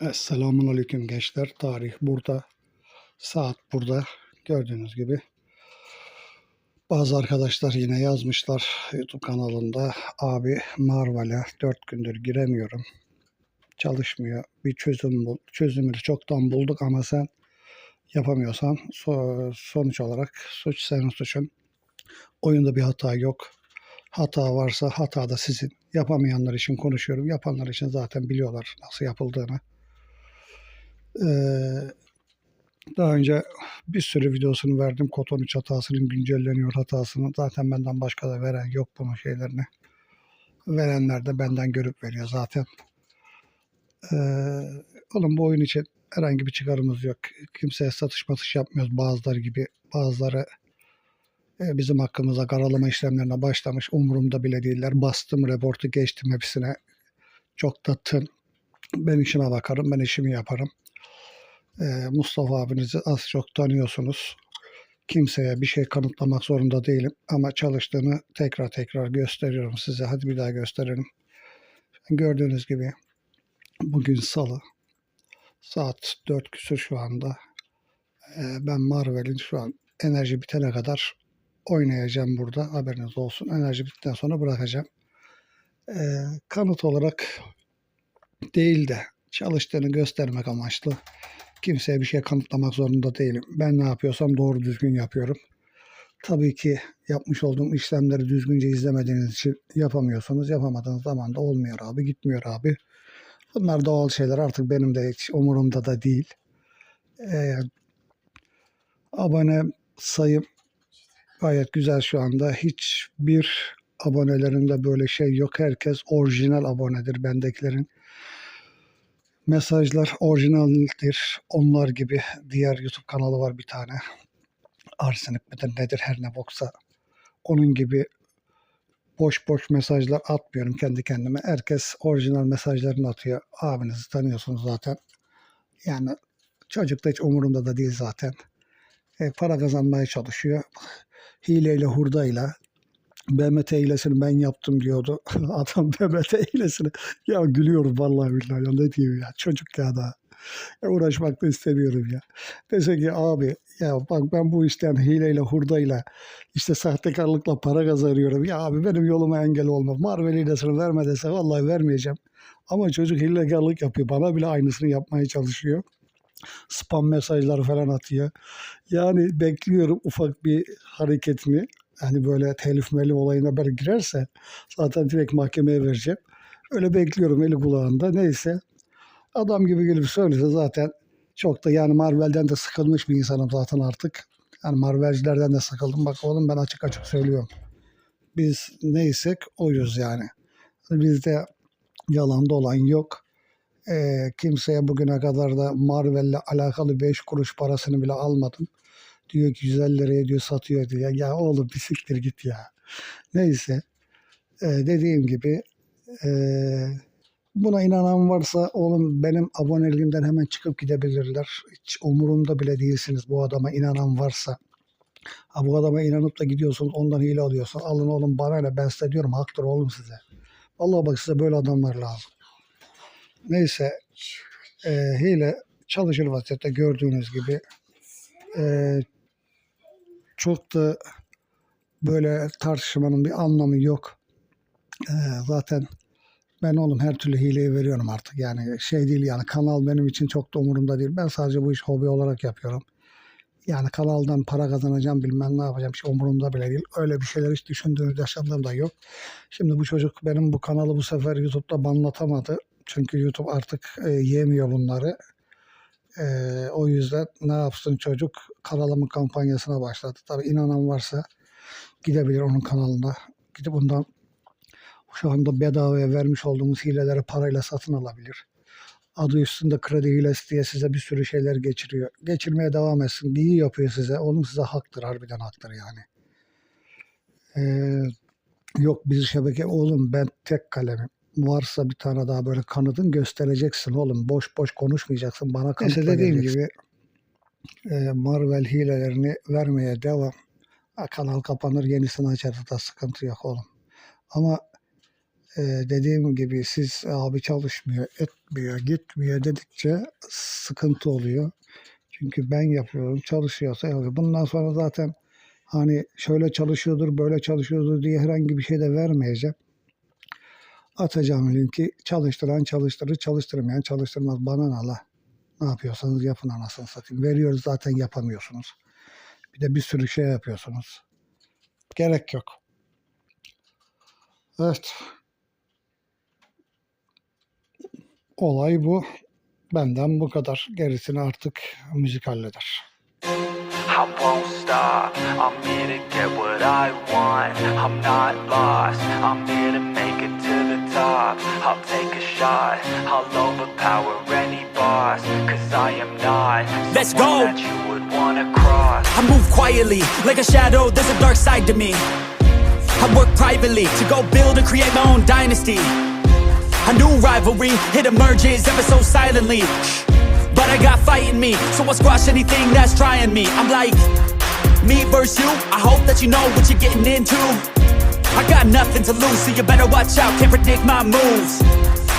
Esselamun Aleyküm gençler. Tarih burada. Saat burada. Gördüğünüz gibi. Bazı arkadaşlar yine yazmışlar YouTube kanalında. Abi Marvel'e 4 gündür giremiyorum. Çalışmıyor. Bir çözüm bul. Çözümünü çoktan bulduk ama sen yapamıyorsan so- sonuç olarak suç senin suçun. Oyunda bir hata yok. Hata varsa hata da sizin. Yapamayanlar için konuşuyorum. Yapanlar için zaten biliyorlar nasıl yapıldığını. Ee, daha önce bir sürü videosunu verdim. Koton 3 hatasının güncelleniyor hatasını. Zaten benden başka da veren yok bunun şeylerini. Verenler de benden görüp veriyor zaten. Ee, oğlum bu oyun için herhangi bir çıkarımız yok. Kimseye satış matış yapmıyoruz bazıları gibi. Bazıları e, bizim hakkımıza karalama işlemlerine başlamış. Umurumda bile değiller. Bastım reportu geçtim hepsine. Çok da tın. Ben işime bakarım. Ben işimi yaparım. Ee, Mustafa abinizi az çok tanıyorsunuz. Kimseye bir şey kanıtlamak zorunda değilim ama çalıştığını tekrar tekrar gösteriyorum size. Hadi bir daha gösterelim. Gördüğünüz gibi bugün salı. Saat 4 küsur şu anda. Ee, ben Marvel'in şu an enerji bitene kadar oynayacağım burada. Haberiniz olsun. Enerji bittikten sonra bırakacağım. Ee, kanıt olarak değil de çalıştığını göstermek amaçlı kimseye bir şey kanıtlamak zorunda değilim. Ben ne yapıyorsam doğru düzgün yapıyorum. Tabii ki yapmış olduğum işlemleri düzgünce izlemediğiniz için yapamıyorsunuz. Yapamadığınız zaman da olmuyor abi, gitmiyor abi. Bunlar doğal şeyler artık benim de hiç umurumda da değil. Ee, abone sayım gayet güzel şu anda. Hiçbir abonelerimde böyle şey yok. Herkes orijinal abonedir bendekilerin mesajlar orijinaldir. Onlar gibi diğer YouTube kanalı var bir tane. Arsenik midir nedir her ne boksa. Onun gibi boş boş mesajlar atmıyorum kendi kendime. Herkes orijinal mesajlarını atıyor. Abinizi tanıyorsunuz zaten. Yani çocuk da hiç umurumda da değil zaten. E, para kazanmaya çalışıyor. Hileyle hurdayla BMT hilesini ben yaptım diyordu. Adam BMT hilesini ya gülüyorum vallahi billahi ya ne diyeyim ya çocuk ya da ya uğraşmak da istemiyorum ya. Dese ki abi ya bak ben bu işten hileyle hurdayla işte sahtekarlıkla para kazanıyorum. Ya abi benim yoluma engel olma. Marvel hilesini verme dese vallahi vermeyeceğim. Ama çocuk hilekarlık yapıyor. Bana bile aynısını yapmaya çalışıyor. Spam mesajlar falan atıyor. Yani bekliyorum ufak bir hareketini hani böyle telif melif olayına böyle girerse zaten direkt mahkemeye vereceğim. Öyle bekliyorum eli kulağında. Neyse adam gibi gelip söylese zaten çok da yani Marvel'den de sıkılmış bir insanım zaten artık. Yani Marvel'cilerden de sıkıldım. Bak oğlum ben açık açık söylüyorum. Biz neysek oyuz yani. Bizde yalan dolan yok. Ee, kimseye bugüne kadar da Marvel'le alakalı 5 kuruş parasını bile almadım. Diyor ki 150 liraya diyor satıyor diyor. Ya oğlum bir siktir git ya. Neyse. Ee, dediğim gibi e, buna inanan varsa oğlum benim aboneliğimden hemen çıkıp gidebilirler. Hiç umurumda bile değilsiniz bu adama inanan varsa. Ha bu adama inanıp da gidiyorsunuz ondan hile alıyorsun. Alın oğlum bana ne ben size diyorum haktır oğlum size. Vallahi bak size böyle adamlar lazım. Neyse e, hile çalışır vaziyette gördüğünüz gibi e, çok da böyle tartışmanın bir anlamı yok. E, zaten ben oğlum her türlü hileyi veriyorum artık. Yani şey değil yani kanal benim için çok da umurumda değil. Ben sadece bu iş hobi olarak yapıyorum. Yani kanaldan para kazanacağım bilmem ne yapacağım hiç umurumda bile değil. Öyle bir şeyler hiç düşündüğüm yaşadığım da yok. Şimdi bu çocuk benim bu kanalı bu sefer YouTube'da banlatamadı. Çünkü YouTube artık e, yemiyor bunları. E, o yüzden ne yapsın çocuk kanalımın kampanyasına başladı. Tabii inanan varsa gidebilir onun kanalına. Gidip bundan şu anda bedavaya vermiş olduğumuz hileleri parayla satın alabilir. Adı üstünde kredi hilesi diye size bir sürü şeyler geçiriyor. Geçirmeye devam etsin. İyi yapıyor size. Onun size haktır. Harbiden haktır yani. Ee, yok biz şebeke oğlum ben tek kalemim. Varsa bir tane daha böyle kanıtın göstereceksin oğlum. Boş boş konuşmayacaksın. Bana kanıtla Neyse, dediğim gibi Marvel hilelerini vermeye devam. Kanal kapanır yenisini açarız da sıkıntı yok oğlum. Ama e, dediğim gibi siz abi çalışmıyor, et, gitmiyor, dedikçe sıkıntı oluyor. Çünkü ben yapıyorum, çalışıyorsa yapıyor. Bundan sonra zaten hani şöyle çalışıyordur, böyle çalışıyordur diye herhangi bir şey de vermeyeceğim. Atacağım linki çalıştıran çalıştırır, çalıştırmayan çalıştırmaz. Bana ne la? Ne yapıyorsanız yapın anasını satayım. Veriyoruz zaten yapamıyorsunuz. Bir de bir sürü şey yapıyorsunuz. Gerek yok. Evet. Olay bu. Benden bu kadar. Gerisini artık müzik halleder. I won't stop. I'm here to get what I want. I'm not lost. I'm here to make it to the top. I'll take a shot. I'll overpower any boss. Cause I am not Let's go. that you would wanna cross. I move quietly, like a shadow, there's a dark side to me. I work privately to go build and create my own dynasty. A new rivalry, it emerges ever so silently. But I got fight in me, so I'll squash anything that's trying me. I'm like, me versus you, I hope that you know what you're getting into. I got nothing to lose, so you better watch out, can't predict my moves.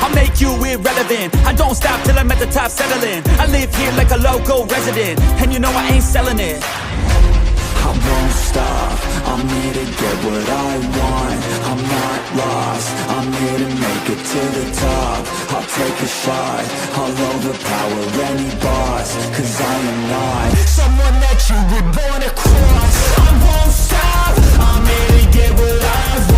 I'll make you irrelevant. I don't stop till I'm at the top settling. I live here like a local resident, and you know I ain't selling it. I won't stop. I'm here to get what I want. I'm not lost. I'm here to make it to the top. I'll take a shot. I'll overpower any boss. Cause I am not someone that you would wanna cross. I won't stop. I'm here to get what I want.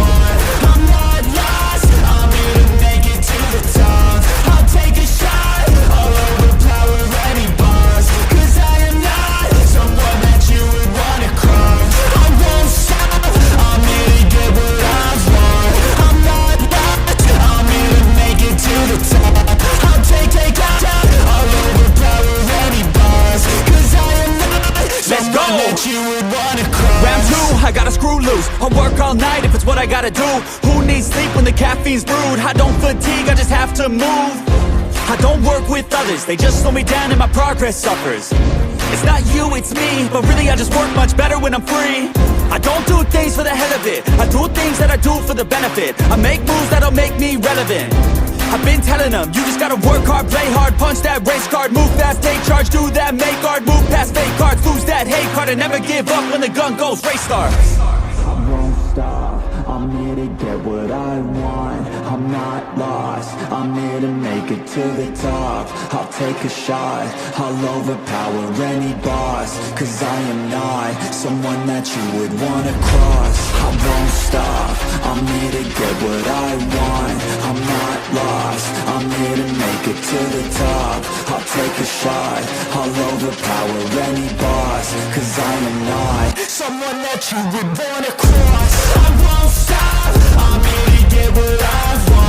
Loose. I'll work all night if it's what I gotta do. Who needs sleep when the caffeine's brewed? I don't fatigue, I just have to move. I don't work with others, they just slow me down and my progress suffers. It's not you, it's me, but really I just work much better when I'm free. I don't do things for the hell of it, I do things that I do for the benefit. I make moves that'll make me relevant. I've been telling them, you just gotta work hard, play hard, punch that race card, move fast, take charge, do that, make art, move past fake cards, lose that hate card, and never give up when the gun goes, race start. Get what I want. I'm not lost. I'm here to make it to the top. I'll take a shot. I'll overpower any boss. Cause I am not someone that you would wanna cross. I won't stop. I'm here to get what I want. I'm not lost. I'm here to make it to the top. I'll take a shot. I'll overpower any boss. Cause I am not someone that you would wanna cross. I won't I barely get what I want.